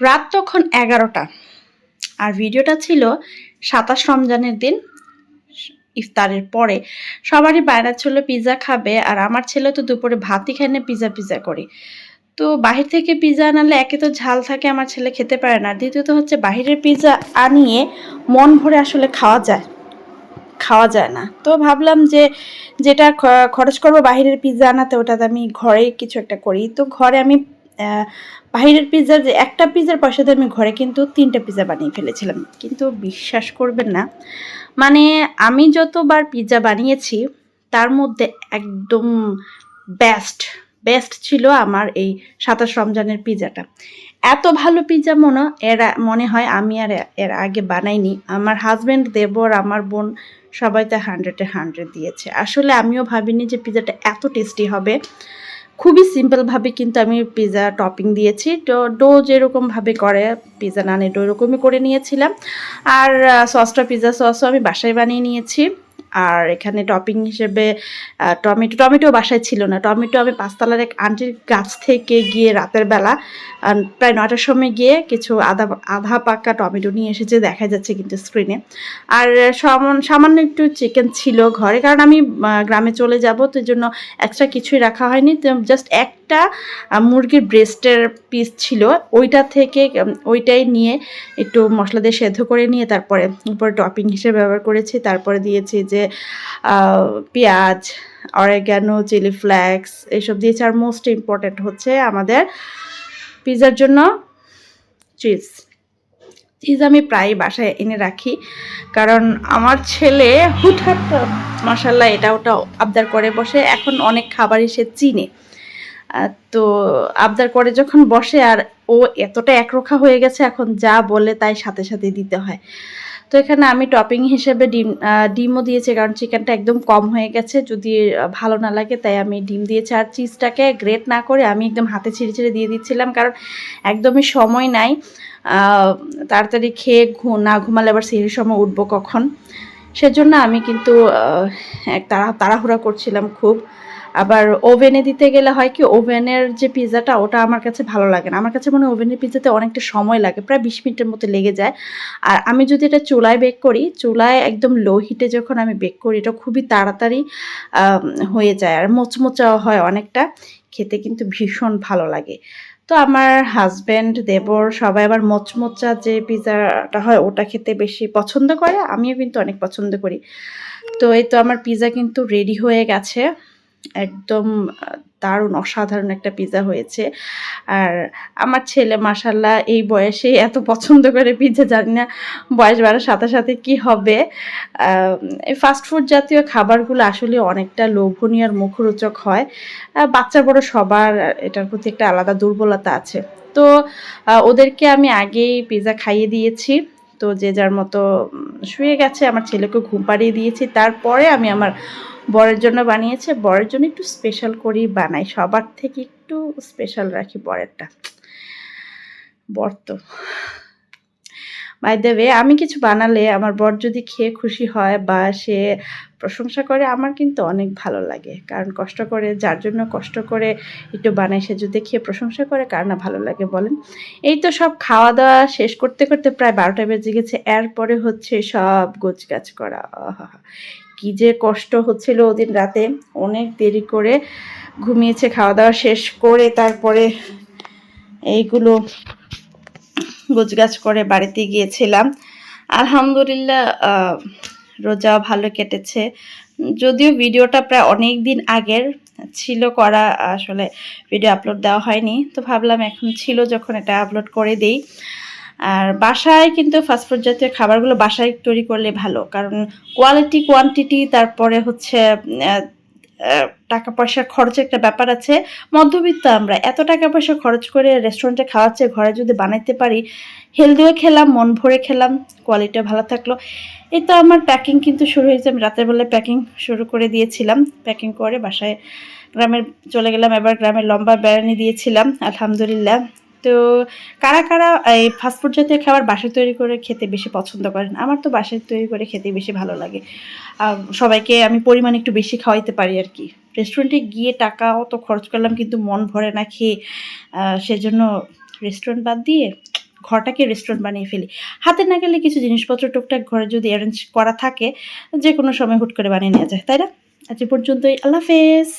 রাত তখন এগারোটা। আর ভিডিওটা ছিল সাতাশ রমজানের দিন, ইফতারের পরে। সবারই বাইরে ছিল পিৎজা খাবে, আর আমার ছেলে তো দুপুরে ভাতই খায় না পিৎজা পিৎজা করি। তো বাহির থেকে পিৎজা আনালে একে তো ঝাল থাকে, আমার ছেলে খেতে পারে না। দ্বিতীয়ত হচ্ছে বাহিরের পিৎজা আনিয়ে মন ভরে আসলে খাওয়া যায় খাওয়া যায় না। তো ভাবলাম যে যেটা খরচ করব বাহিরের পিৎজা আনাতে, ওটাতে আমি ঘরে কিছু একটা করি। তো ঘরে আমি বাহিরের পিৎজার যে একটা পিৎজার পয়সাতে আমি ঘরে কিন্তু তিনটা পিৎজা বানিয়ে ফেলেছিলাম। কিন্তু বিশ্বাস করবেন না মানে আমি যতবার পিৎজা বানিয়েছি, তার মধ্যে একদম বেস্ট বেস্ট ছিল আমার এই সাতাশ রমজানের পিৎজাটা। এত ভালো পিৎজা মনে, এর মনে হয় আমি আর এর আগে বানাইনি। আমার হাজব্যান্ড দেবর, আমার বোন সবাই তো হান্ড্রেডে হান্ড্রেড দিয়েছে। আসলে আমিও ভাবিনি যে পিৎজাটা এত টেস্টি হবে। খুবই সিম্পলভাবে কিন্তু আমি পিজা টপিং দিয়েছি। তো ডো যেরকমভাবে করে পিজা নানে ডো এরকমই করে নিয়েছিলাম। আর সসটা পিজা সসও আমি বাসায় বানিয়ে নিয়েছি। আর এখানে টপিং হিসেবে টমেটো টমেটো বাসায় ছিল না। টমেটো আমি পাঁচতলার এক আন্টির গাছ থেকে গিয়ে রাতের বেলা প্রায় নয়টার সময় গিয়ে কিছু আধা আধা পাকা টমেটো নিয়ে এসেছে দেখা যাচ্ছে কিন্তু স্ক্রিনে আর সামান্য একটু চিকেন ছিল ঘরে, কারণ আমি গ্রামে চলে যাব, তো জন্য এক্সট্রা কিছুই রাখা হয়নি। তো জাস্ট একটা মুরগির ব্রেস্টের পিস ছিল। ওইটা থেকে ওইটাই নিয়ে একটু মশলা দিয়ে সেদ্ধ করে নিয়ে তারপরে উপরে টপিং হিসেবে ব্যবহার করেছি। তারপরে দিয়েছি যে পেঁয়াজ অরেগানো চিলি ফ্লেক্স এইসব দিয়েছে আর মোস্ট ইম্পর্ট্যান্ট হচ্ছে আমাদের পিৎজার জন্য চিজ চিজ আমি প্রায় বাসায় এনে রাখি, কারণ আমার ছেলে হুটহাট মশাল্লা এটা ওটা আবদার করে বসে, এখন অনেক খাবারই সে চিনে। তো আবদার করে যখন বসে আর ও এতটা একরোখা হয়ে গেছে, এখন যা বলে তাই সাথে সাথে দিতে হয়। তো এখানে আমি টপিং হিসেবে ডিম ডিমও দিয়েছি, কারণ চিকেনটা একদম কম হয়ে গেছে। যদি ভালো না লাগে, তাই আমি ডিম দিয়েছি। আর চিজটাকে গ্রেট না করে আমি একদম হাতে ছিঁড়ে ছিঁড়ে দিয়ে দিচ্ছিলাম, কারণ একদমই সময় নাই। তাড়াতাড়ি খেয়ে না ঘুমালে আবার সেই সময় উঠবো কখন? সেজন্য আমি কিন্তু তাড়াহুড়া করছিলাম খুব। আবার ওভেনে দিতে গেলে হয় কি, ওভেনের যে পিৎজাটা ওটা আমার কাছে ভালো লাগে না। আমার কাছে মনে হয় ওভেনের পিৎজাতে অনেকটা সময় লাগে, প্রায় বিশ মিনিটের মতো লেগে যায়। আর আমি যদি এটা চুলায় বেক করি, চুলায় একদম লো হিটে যখন আমি বেক করি, এটা খুবই তাড়াতাড়ি হয়ে যায় আর মোচমোচাও হয় অনেকটা। খেতে কিন্তু ভীষণ ভালো লাগে। তো আমার হাজব্যান্ড দেবর সবাই আবার মোচমোচা যে পিৎজাটা হয়, ওটা খেতে বেশি পছন্দ করে। আমিও কিন্তু অনেক পছন্দ করি। তো এই তো আমার পিৎজা কিন্তু রেডি হয়ে গেছে। একদম দারুণ, অসাধারণ একটা পিৎজা হয়েছে। আর আমার ছেলে মাসাল্লাহ এই বয়সে এত পছন্দ করে পিৎজা জানি না বয়স বাড়ার সাথে সাথে কি হবে। ফাস্টফুড জাতীয় খাবারগুলো আসলে অনেকটা লোভনীয় আর মুখরোচক হয়। বাচ্চা, বড় সবার এটার প্রতি একটা আলাদা দুর্বলতা আছে। তো ওদেরকে আমি আগেই পিৎজা খাইয়ে দিয়েছি। তো যে যার মতো শুয়ে গেছে, আমার ছেলেকে ঘুম পাড়িয়ে দিয়েছি। তারপরে আমি আমার বরের জন্য বানিয়েছে। বরের জন্য একটু স্পেশাল করেই বানাই। সবার থেকে একটু স্পেশাল রাখি বরেরটা। বর তো। বাই দেবে আমি কিছু বানালে আমার বর যদি খেয়ে খুশি হয় বা সে প্রশংসা করে, আমার কিন্তু অনেক ভালো লাগে। কারণ কষ্ট করে, যার জন্য কষ্ট করে একটু বানাই সে যদি খেয়ে প্রশংসা করে, কার না ভালো লাগে বলেন? এই তো সব খাওয়া দাওয়া শেষ করতে করতে প্রায় বারোটা বেজে গেছে। এরপরে হচ্ছে সব গোছ গাছ করা কি যে কষ্ট হচ্ছিল ওদিন রাতে। অনেক দেরি করে ঘুমিয়েছে খাওয়া দাওয়া শেষ করে তারপরে এইগুলো গোছগাছ করে বাড়িতে গিয়েছিলাম। আলহামদুলিল্লাহ রোজা ভালো কেটেছে। যদিও ভিডিওটা প্রায় অনেক দিন আগের ছিল করা, আসলে ভিডিও আপলোড দেওয়া হয়নি। তো ভাবলাম এখন ছিল যখন এটা আপলোড করে দিই। আর বাসায় কিন্তু ফাস্টফুড জাতীয় খাবারগুলো বাসায় তৈরি করলে ভালো। কারণ কোয়ালিটি কোয়ান্টিটি তারপরে হচ্ছে টাকা পয়সা খরচের একটা ব্যাপার আছে। মধ্যবিত্ত আমরা, এত টাকা পয়সা খরচ করে রেস্টুরেন্টে খাওয়াচ্ছে ঘরে যদি বানাইতে পারি হেলদিও খেলাম, মন ভরে খেলাম কোয়ালিটিও ভালো থাকল। এই তো আমার প্যাকিং কিন্তু শুরু হয়েছে। আমি রাতের বেলায় প্যাকিং শুরু করে দিয়েছিলাম। প্যাকিং করে বাসায় গ্রামের চলে গেলাম। এবার গ্রামের লম্বা বেড়ানি দিয়েছিলাম। আলহামদুলিল্লাহ। তো কারা কারা এই ফাস্টফুড জাতীয় খাবার বাসায় তৈরি করে খেতে বেশি পছন্দ করেন? আমার তো বাসায় তৈরি করে খেতে বেশি ভালো লাগে। সবাইকে আমি পরিমাণ একটু বেশি খাওয়াইতে পারি আর কি। রেস্টুরেন্টে গিয়ে টাকা অত খরচ করলাম কিন্তু মন ভরে না খেয়ে সেজন্য রেস্টুরেন্ট বাদ দিয়ে ঘরটাকে রেস্টুরেন্ট বানিয়ে ফেলি। হাতে না গেলে কিছু জিনিসপত্র টুকটাক ঘরে যদি অ্যারেঞ্জ করা থাকে যে কোনো সময় হুট করে বানিয়ে নেওয়া যায়, তাই না? আজ পর্যন্তই। আল্লাহ হাফেজ।